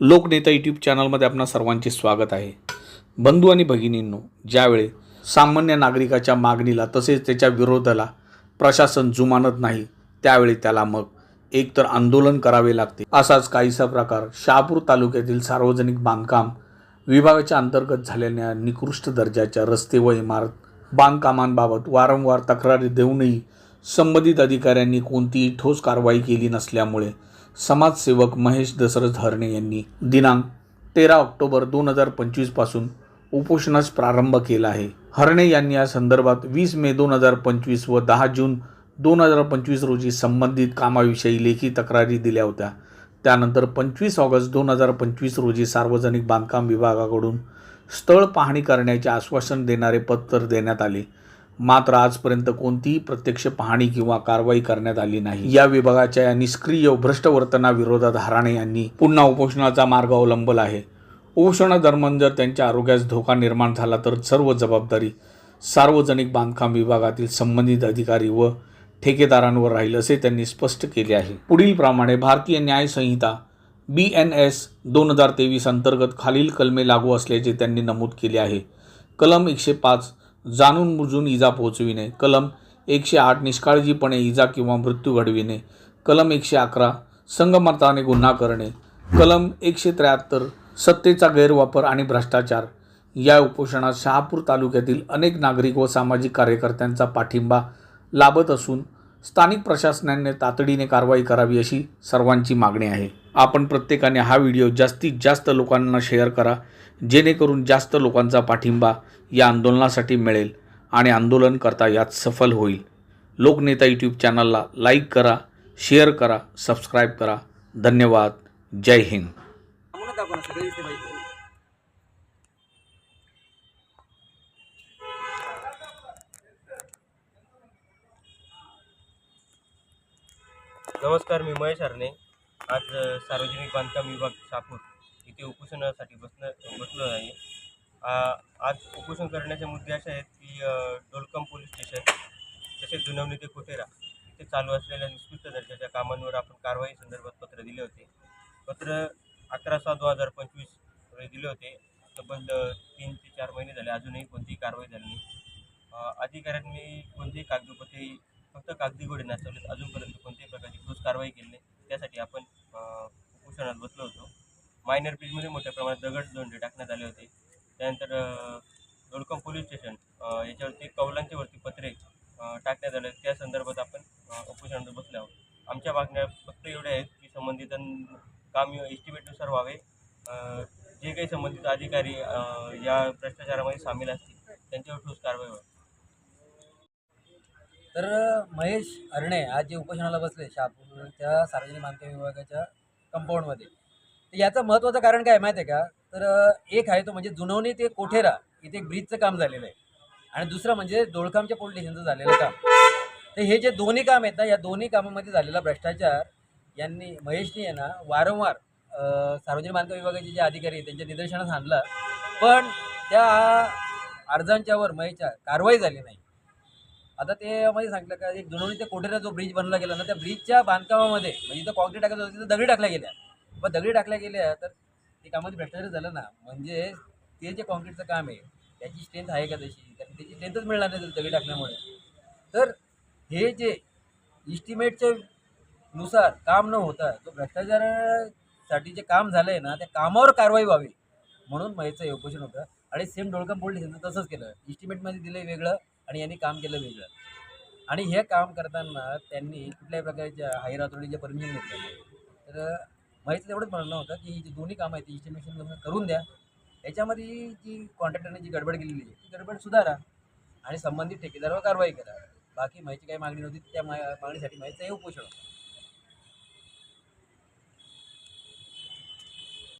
लोकनेता YouTube चॅनलमध्ये आपणा सर्वांचे स्वागत आहे. बंधू आणि भगिनींनो ज्यावेळी सामान्य नागरिकाच्या मागणीला तसेच त्याच्या विरोधाला प्रशासन जुमानत नाही त्यावेळी त्याला मग एकतर आंदोलन करावे लागते. असाच काहीसा प्रकार शहापूर तालुक्यातील सार्वजनिक बांधकाम विभागाच्या अंतर्गत झालेल्या निकृष्ट दर्जाच्या रस्ते व इमारत बांधकामांबाबत वारंवार तक्रारी देऊनही संबंधित अधिकाऱ्यांनी कोणतीही ठोस कारवाई केली नसल्यामुळे समाजसेवक महेश दशरथ हरणे यांनी दिनांक तेरा ऑक्टोबर दोन हजार पंचवीसपासून उपोषणास प्रारंभ केला आहे. हरणे यांनी या संदर्भात वीस मे दोन हजार पंचवीस व दहा जून दोन हजार पंचवीस रोजी संबंधित कामाविषयी लेखी तक्रारी दिल्या होत्या. त्यानंतर पंचवीस ऑगस्ट दोन हजार पंचवीस रोजी सार्वजनिक बांधकाम विभागाकडून स्थळ पाहणी करण्याचे आश्वासन देणारे पत्र देण्यात आले. मात्र आजपर्यंत कोणतीही प्रत्यक्ष पाहणी किंवा कारवाई करण्यात आली नाही. या विभागाच्या या निष्क्रिय भ्रष्ट वर्तनाविरोधात हराणे यांनी पुन्हा उपोषणाचा मार्ग अवलंबला आहे. उपोषणादरम्यान जर त्यांच्या आरोग्यास धोका निर्माण झाला तर सर्व जबाबदारी सार्वजनिक बांधकाम विभागातील संबंधित अधिकारी व ठेकेदारांवर राहील असे त्यांनी स्पष्ट केले आहे. पुढील प्रमाणे भारतीय न्यायसंहिता बी एन एस दोन हजार तेवीस अंतर्गत खालील कलमे लागू असल्याचे त्यांनी नमूद केले आहे. कलम एकशे पाच जाणून बुजून इजा पोहोचविणे. कलम एकशे आठ निष्काळजीपणे इजा किंवा मृत्यू घडविणे. कलम एकशे अकरा संगमताने गुन्हा करणे. कलम एकशे त्र्याहत्तर सत्तेचा गैरवापर आणि भ्रष्टाचार. या उपोषणात शहापूर तालुक्यातील अनेक नागरिक व सामाजिक कार्यकर्त्यांचा पाठिंबा लाभत असून स्थानिक प्रशासनाने तातडीने कारवाई करावी अशी सर्वांची मागणी आहे. आपण प्रत्येकाने हा व्हिडिओ जास्तीत जास्त लोकांना शेअर करा जेणेकरून जास्त लोकांचा पाठिंबा या आंदोलनासाठी मिळेल आणि आंदोलन करता यात सफल होईल. लोकनेता यूट्यूब चॅनलला लाईक करा शेअर करा सबस्क्राईब करा. धन्यवाद. जय हिंद. नमस्कार मी महेश हरणे. आज सार्वजनिक बांधकाम विभाग शहापूर इथे उपोषणासाठी बसणं बसलो आहे आ, आज उपोषण करण्याचे मुद्दे असे आहेत की डोलकम पोलीस स्टेशन तसेच जुनवणी ते कोटेरा इथे चालू असलेल्या निकृष्ट दर्जाच्या कामांवर आपण कारवाई संदर्भात पत्र दिले होते. पत्र अकरा सहा दोन हजार पंचवीस रोजी दिले होते. तब्बल तीन ते चार महिने झाले. अजूनही कोणतीही कारवाई झाली नाही. अधिकाऱ्यांनी कोणतीही कागदोपत्री फक्त कागदी घोडे नाचवलेत अजूनपर्यंत कोणते कारवाई केली त्यासाठी आपण उपोषणात बसलो होतो. मायनर ब्रिजमध्ये मोठ्या प्रमाणात दगड दोंडे टाकण्यात आले होते. त्यानंतर दोडकम पोलीस स्टेशन याच्यावरती कौलांच्या वरती पत्रे टाकण्यात आले. त्या संदर्भात आपण उपोषणात बसले आहोत. आमच्या मागण्या फक्त एवढ्या आहेत की संबंधित काम एस्टिमेटनुसार व्हावे. जे काही संबंधित अधिकारी या भ्रष्टाचारामध्ये सामील असतील त्यांच्यावर ठोस कारवाई व्हावी. तर महेश अरणे आज जे उपोषणाला बसले शहापूरच्या सार्वजनिक बांधकाम विभागाच्या कंपाऊंडमध्ये. तर याचं महत्त्वाचं कारण काय आहे माहिती आहे का? तर एक आहे तो म्हणजे जुनवणी ते कोठेरा इथे एक ब्रिजचं काम झालेलं आहे. आणि दुसरं म्हणजे दोळखामच्या पोलीस स्टेशनचं झालेलं काम. तर हे जे दोन्ही काम आहेत ना या दोन्ही कामामध्ये झालेला भ्रष्टाचार यांनी महेशनी आहे ना वारंवार सार्वजनिक बांधकाम विभागाचे जे अधिकारी आहेत त्यांच्या निदर्शनास आणला. पण त्या अर्जांच्यावर महेशच्या कारवाई झाली नाही. आता ते मध्ये सांगितलं का एक जुनवणी ते कोटेरा जो ब्रिज बनला गेला ना त्या ब्रिजच्या बांधकामामध्ये म्हणजे इथं कॉन्क्रीट टाकत होतं तिथं दगडी टाकल्या गेल्या. पण दगडी टाकल्या गेल्या तर ते कामामध्ये भ्रष्टाचार झालं ना. म्हणजे ते जे कॉन्क्रीटचं काम आहे त्याची स्ट्रेंथ आहे का तशी? कारण त्याची स्ट्रेंथच मिळणार नाही दगडी टाकल्यामुळे तर हे जे इस्टिमेटच्या नुसार काम न होता जो भ्रष्टाचारासाठी जे काम झालं आहे ना त्या कामावर कारवाई व्हावी. म्हणून महेशचं हे उपोषण होतं. आणि सेम डोळकम पोलीस तसंच केलं. इस्टिमेटमध्ये दिलं वेगळं. आणि यांनी काम केलं वेगळं. आणि हे काम करताना त्यांनी कुठल्याही प्रकारच्या हायर अथॉरिटीचे परमिशन घेतलं नाही. तर माहिती एवढंच म्हणणं होतं की ही जी दोन्ही कामं आहेत ती इस्टिमेशन करून द्या. याच्यामध्ये जी कॉन्ट्रॅक्टरने जी गडबड केलेली आहे ती गडबड सुधारा आणि संबंधित ठेकेदारावर कारवाई करा. बाकी माहिती काही मागणी नव्हती त्या मा मागणीसाठी माहितीचं हे उपोषण होतं.